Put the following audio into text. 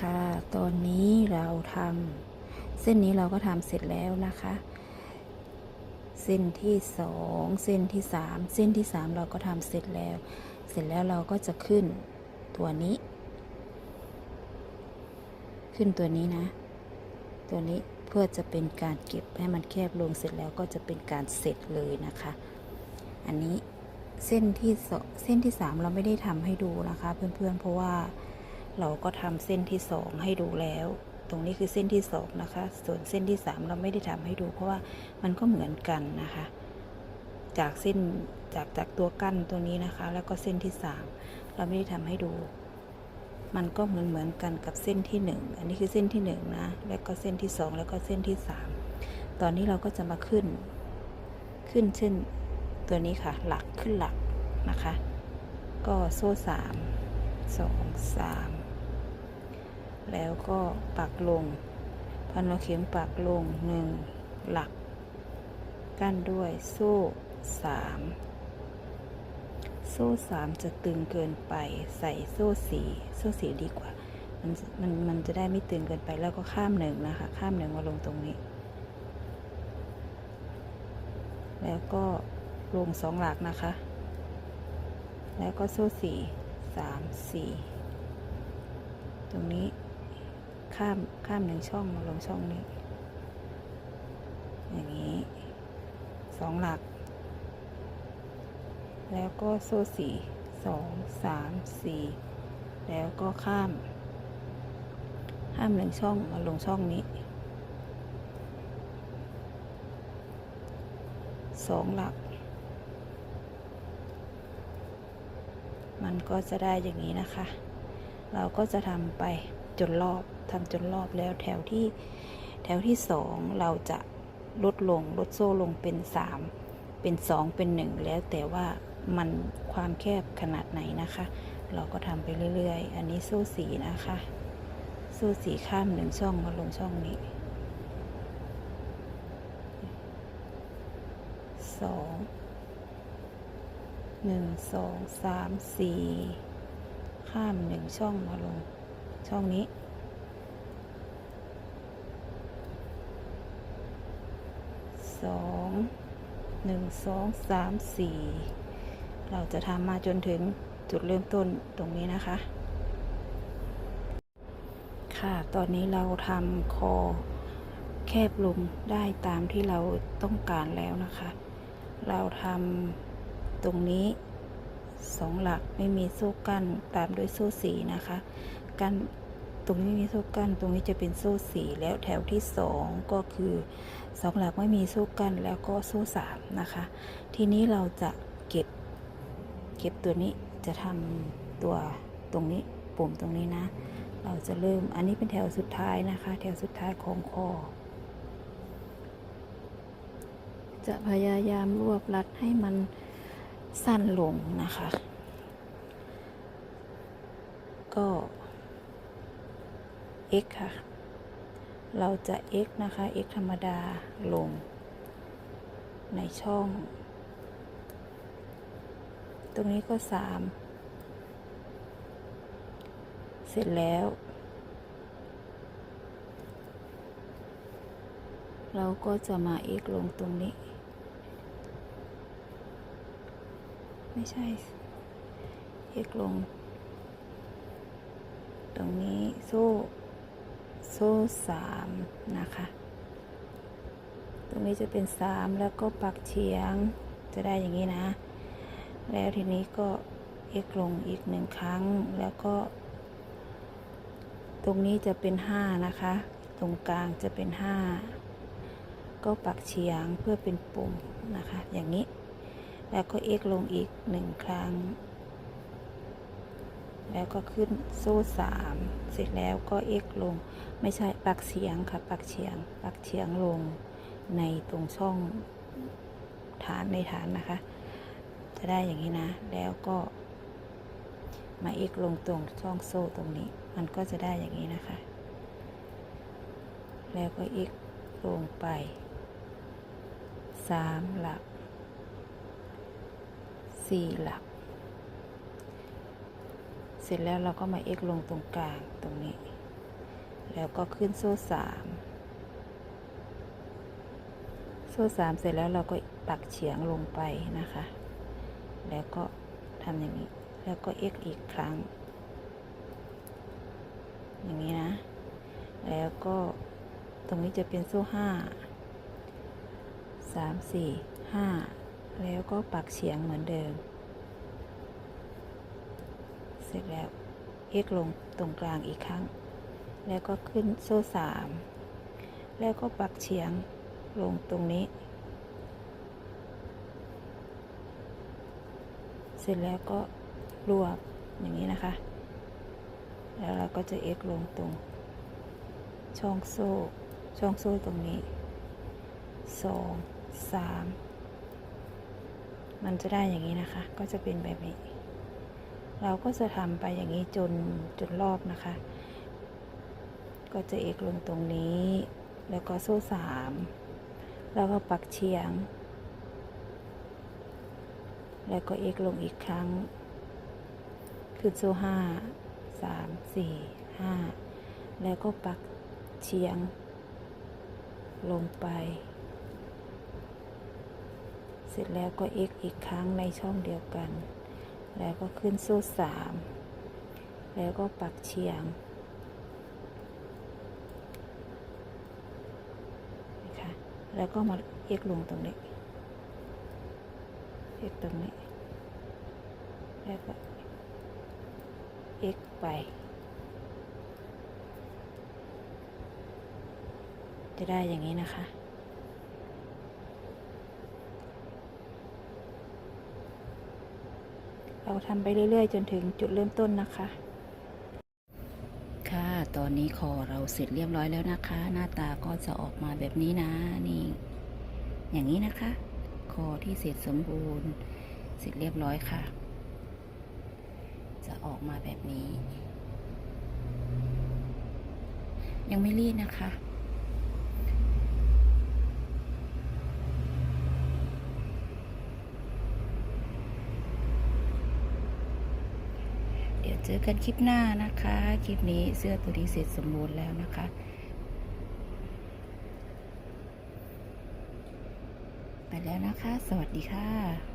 ค่ะ ตอนนี้เราทำเส้นนี้เราก็ทำเสร็จแล้วนะคะ เส้นที่สองเส้นที่สามเส้นที่สามเราก็ทำเสร็จแล้ว เสร็จแล้วเราก็จะขึ้นตัวนี้ ขึ้นตัวนี้นะ ตัวนี้เพื่อจะเป็นการเก็บให้มันแคบลงเสร็จแล้วก็จะเป็นการเสร็จเลยนะคะ อันนี้เส้นที่สองเส้นที่สามเราไม่ได้ทำให้ดูนะคะ เพื่อนๆเพราะว่า เราก็ทำเส้นที่สองให้ดูแล้ว ตรงนี้คือเส้นที่สองนะคะ ส่วนเส้นที่สามเราไม่ได้ทำให้ดู เพราะว่ามันก็เหมือนกันนะคะ จากเส้นจากจากตัวกั้นตัวนี้นะคะ แล้วก็เส้นที่สามเราไม่ได้ทำให้ดู มันก็เหมือนเหมือนกันกับเส้นที่หนึ่งอันนี้คือเส้นที่หนึ่งนะ แล้วก็เส้นที่สองแล้วก็เส้นที่สามตอนนี้เราก็จะมาขึ้น ขึ้นเช่นตัวนี้ค่ะ หลักขึ้นหลักนะคะ ก็โซ่สามสองสาม แล้วก็ปักลง พันเราเข็มปักลงหนึ่งหลัก กั้นด้วยโซ่สามโซ่สามจะตึงเกินไปใส่โซ่สี่โซ่สี่ดีกว่า มันมันมันจะได้ไม่ตึงเกินไปแล้วก็ข้ามหนึ่งนะคะ ข้ามหนึ่งมาลงตรงนี้ แล้วก็ลงสองหลักนะคะ แล้วก็โซ่สี่สามสี่ตรงนี้ ข้ามข้ามหนึ่งช่องมาลงช่องนี้ อย่างนี้สองหลัก แล้วก็โซ่สี่สองสามสี่แล้วก็ข้าม ข้ามหนึ่งช่องมาลงช่องนี้สองหลัก มันก็จะได้อย่างนี้นะคะ เราก็จะทำไปจนรอบ ทำจนรอบแล้วแถวที่แถวที่สองเราจะลดลงลดโซ่ลงเป็นสามเป็นสองเป็นหนึ่งแล้วแต่ว่ามันความแคบขนาดไหนนะคะ เราก็ทำไปเรื่อยๆ อันนี้โซ่สีนะคะ โซ่สีข้ามหนึ่งช่องมาลงช่องนี้สองหนึ่งสองสามสี่ข้ามหนึ่งช่องมาลง ช่องนี้ สองหนึ่งสองสามสี่เราจะทำมาจนถึงจุดเริ่มต้นตรงนี้นะคะ ค่ะ ตอนนี้เราทำคอแคบลงได้ตามที่เราต้องการแล้วนะคะ เราทำตรงนี้สองหลักไม่มีโซ่กั้นตามด้วยโซ่สีนะคะ กั้น รงนี้ไม่มีโซ่กั้น ตรงนี้จะเป็นโซ่สี่แล้วแถวที่สองก็คือสองหลักไม่มีโซ่กั้นแล้วก็โซ่สามนะคะ ทีนี้เราจะเก็บ เก็บตัวนี้จะทำตัวตรงนี้ปุ่มตรงนี้นะ เราจะเริ่มอันนี้เป็นแถวสุดท้ายนะคะ แถวสุดท้ายของคอจะพยายามรวบรัดให้มันสั้นลงนะคะ ก็ x ค่ะ เราจะ x นะคะ x ธรรมดาลง ในช่อง ตรงนี้ก็สามเสร็จแล้ว เราก็จะมา x ลงตรงนี้ ไม่ใช่ x ลง ตรงนี้ โซ่ โซ่สามนะคะ ตรงนี้จะเป็นสามแล้วก็ปักเฉียงจะได้อย่างนี้นะ แล้วทีนี้ก็ x ลงอีกหนึ่งครั้งแล้วก็ ตรงนี้จะเป็นห้านะคะ ตรงกลางจะเป็นห้าก็ปักเฉียงเพื่อเป็นปุ่มนะคะ อย่างนี้ แล้วก็ x ลงอีกหนึ่งครั้ง แล้วก็ขึ้นโซ่สามเสร็จแล้วก็ x ลง ไม่ใช่ปักเฉียงค่ะ ปักเฉียง ปักเฉียงลงในตรงช่องฐานในฐานนะคะ จะได้อย่างนี้นะ แล้วก็ มา x ลงตรงช่องโซ่ตรงนี้ มันก็จะได้อย่างนี้นะคะ แล้วก็ x ลงไปสามหลักสี่หลัก ร็จแล้วเราก็มา x ลงตรงกลางตรงนี้ แล้วก็ขึ้นโซ่สามโซ่สามเสร็จแล้วเราก็ปักเฉียงลงไปนะคะ แล้วก็ทำอย่างนี้ แล้วก็ x อีกครั้ง อย่างนี้นะ แล้วก็ตรงนี้จะเป็นโซ่ห้าสามสี่ห้าแล้วก็ปักเฉียงเหมือนเดิม เสร็จแล้ว x ลงตรงกลางอีกครั้ง แล้วก็ขึ้นโซ่สามแล้วก็ปักเฉียงลงตรงนี้ เสร็จแล้วก็รวบอย่างนี้นะคะ แล้วเราก็จะ x ลงตรง ช่องโซ่ ช่องโซ่ตรงนี้สองสามมันจะได้อย่างนี้นะคะ ก็จะเป็นแบบนี้ เราก็จะทำไปอย่างนี้จนจนรอบนะคะ ก็จะ x ลงตรงนี้ แล้วก็โซ่สามแล้วก็ปักเฉียง แล้วก็ x ลงอีกครั้ง ขึ้นโซ่ห้าสามสี่ห้าแล้วก็ปักเฉียง ลงไป เสร็จแล้วก็ x อีกครั้งในช่องเดียวกัน แล้วก็ขึ้นโซ่สามแล้วก็ปักเฉียงนะคะแล้วก็มา x ลงตรงนี้ x ตรงนี้ แล้วก็ x ไปจะได้อย่างนี้นะคะ เราทำไปเรื่อย ๆ จนถึงจุดเริ่มต้นนะคะ ค่ะ ตอนนี้คอเราเสร็จเรียบร้อยแล้วนะคะ หน้าตาก็จะออกมาแบบนี้นะ นี่ อย่างนี้นะคะ คอที่เสร็จสมบูรณ์ เสร็จเรียบร้อยค่ะ จะออกมาแบบนี้ ยังไม่รีดนะคะ ดี๋ยวเจอกันคลิปหน้านะคะ คลิปนี้เสื้อตัวนี้เสร็จสมบูรณ์แล้วนะคะไปแล้วนะคะ สวัสดีค่ะ